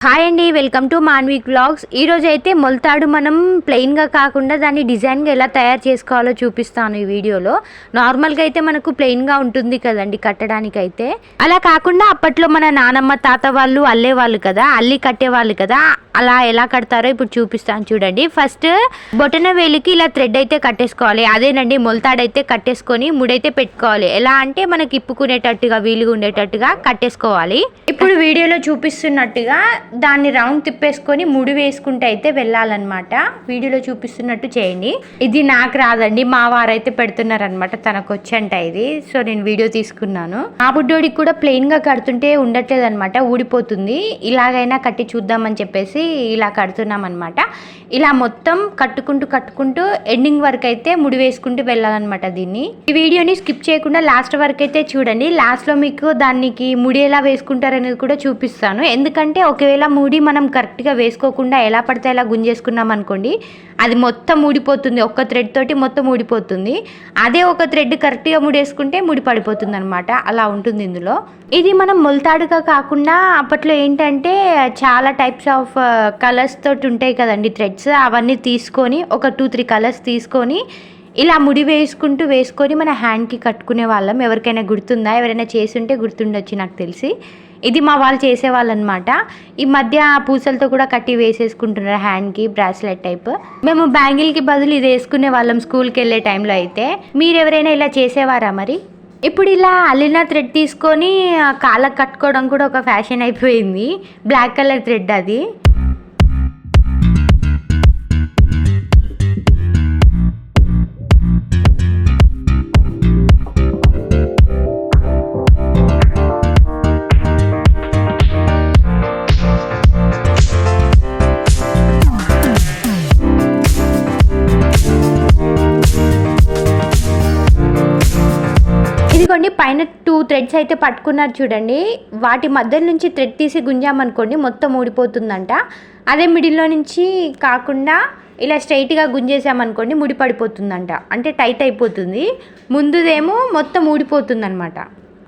Hi అండి welcome to Manvik blogs ఈరోజు అయితే మొలతాడు మనం ప్లెయిన్గా కాకుండా దాన్ని డిజైన్గా ఎలా తయారు చేసుకోవాలో చూపిస్తాను ఈ వీడియోలో. నార్మల్గా అయితే మనకు ప్లెయిన్గా ఉంటుంది కదండి కట్టడానికి అయితే అలా కాకుండా అప్పట్లో మన నానమ్మ తాత వాళ్ళు అల్లే వాళ్ళు కదా అల్లి కట్టేవాళ్ళు కదా అలా ఎలా కడతారో ఇప్పుడు చూపిస్తాను చూడండి. ఫస్ట్ బొటన వేలికి ఇలా థ్రెడ్ అయితే కట్టేసుకోవాలి. అదేనండి మొలతాడైతే కట్టేసుకొని ముడైతే పెట్టుకోవాలి. ఎలా అంటే మనకి ఇప్పుకునేటట్టుగా వీలుగా ఉండేటట్టుగా కట్టేసుకోవాలి. ఇప్పుడు వీడియోలో చూపిస్తున్నట్టుగా దాన్ని రౌండ్ తిప్పేసుకొని ముడి వేసుకుంటే అయితే వెళ్ళాలన్నమాట. వీడియోలో చూపిస్తున్నట్టు చేయండి. ఇది నాకు రాదండి మా వారైతే పెడుతున్నారనమాట తనకు వచ్చంట ఇది. సో నేను వీడియో తీసుకున్నాను. ఆ బుడ్డోడికి కూడా ప్లెయిన్గా కడుతుంటే ఉండట్లేదు అనమాట ఊడిపోతుంది. ఇలాగైనా కట్టి చూద్దామని చెప్పేసి ఇలా కడుతున్నాం అనమాట ఇలా మొత్తం కట్టుకుంటూ కట్టుకుంటూ ఎండింగ్ వరకు అయితే ముడి వేసుకుంటూ వెళ్ళాలన్నమాట దీన్ని. ఈ వీడియోని స్కిప్ చేయకుండా లాస్ట్ వరకు అయితే చూడండి. లాస్ట్లో మీకు దానికి ముడి ఎలా వేసుకుంటారనేది కూడా చూపిస్తాను. ఎందుకంటే ఒకవేళ ముడి మనం కరెక్ట్గా వేసుకోకుండా ఎలా పడితే ఎలా గుంజేసుకున్నాం అనుకోండి అది మొత్తం ఊడిపోతుంది. ఒక్క థ్రెడ్ తోటి మొత్తం ఊడిపోతుంది. అదే ఒక థ్రెడ్ కరెక్ట్గా ముడేసుకుంటే ముడి పడిపోతుంది అనమాట అలా ఉంటుంది ఇందులో. ఇది మనం మొలతాడుగా కాకుండా అప్పట్లో ఏంటంటే చాలా టైప్స్ ఆఫ్ కలర్స్ తోటి ఉంటాయి కదండి థ్రెడ్స్ అవన్నీ తీసుకొని ఒక టూ త్రీ కలర్స్ తీసుకొని ఇలా ముడి వేసుకుంటూ వేసుకొని మన హ్యాండ్కి కట్టుకునే వాళ్ళం. ఎవరికైనా గుర్తుందా? ఎవరైనా చేసి ఉంటే గుర్తుండొచ్చు నాకు తెలిసి. ఇది మా వాళ్ళు చేసేవాళ్ళు అనమాట ఈ మధ్య పూసలతో కూడా కట్టి వేసేసుకుంటున్నారు హ్యాండ్కి బ్రాస్లెట్ టైప్ మేము బ్యాంగిల్కి బదులు ఇది వేసుకునే వాళ్ళం స్కూల్కి వెళ్ళే టైంలో అయితే. మీరు ఎవరైనా ఇలా చేసేవారా మరి? ఇప్పుడు ఇలా అల్లిన థ్రెడ్ తీసుకొని కాళ్ళకు కట్టుకోవడం కూడా ఒక ఫ్యాషన్ అయిపోయింది. బ్లాక్ కలర్ థ్రెడ్ అది. ఇదిగోండి పైన టూ థ్రెడ్స్ అయితే పట్టుకున్నారు చూడండి. వాటి మధ్య నుంచి థ్రెడ్ తీసి గుంజామనుకోండి మొత్తం ఊడిపోతుందంట. అదే మిడిల్లో నుంచి కాకుండా ఇలా స్ట్రైట్గా గుంజేసామనుకోండి ముడి పడిపోతుందంట. అంటే టైట్ అయిపోతుంది. ముందుదేమో మొత్తం ఊడిపోతుందనమాట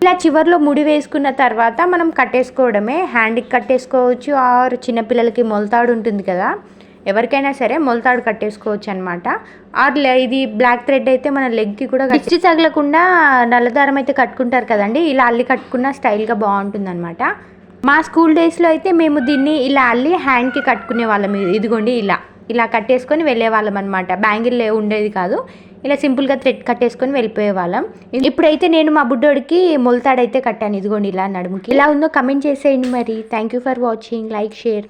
ఇలా చివర్లో ముడి వేసుకున్న తర్వాత మనం కట్టేసుకోవడమే. హ్యాండ్కి కట్టేసుకోవచ్చు ఆర్ చిన్నపిల్లలకి మొలతాడు ఉంటుంది కదా. ఎవరికైనా సరే మొలతాడు కట్టేసుకోవచ్చు అనమాట ఆర్ ఇది బ్లాక్ థ్రెడ్ అయితే మన లెగ్కి కూడా ఇచ్చి తగలకుండా నల్లదారం అయితే కట్టుకుంటారు కదండి ఇలా అల్లి కట్టుకున్న స్టైల్గా బాగుంటుంది అనమాట మా స్కూల్ డేస్లో అయితే మేము దీన్ని ఇలా అల్లి హ్యాండ్కి కట్టుకునే వాళ్ళం. ఇదిగోండి ఇలా ఇలా కట్టేసుకొని వెళ్ళే వాళ్ళం అనమాట బ్యాంగిల్ ఉండేది కాదు. ఇలా సింపుల్గా థ్రెడ్ కట్టేసుకొని వెళ్ళిపోయే వాళ్ళం. ఇప్పుడైతే నేను మా బుడ్డోడికి మొలతాడైతే కట్టాను. ఇదిగోండి ఇలా నడుముకి. ఇలా ఉందో కమెంట్ చేసేయండి మరి. Thank you for watching. Like share.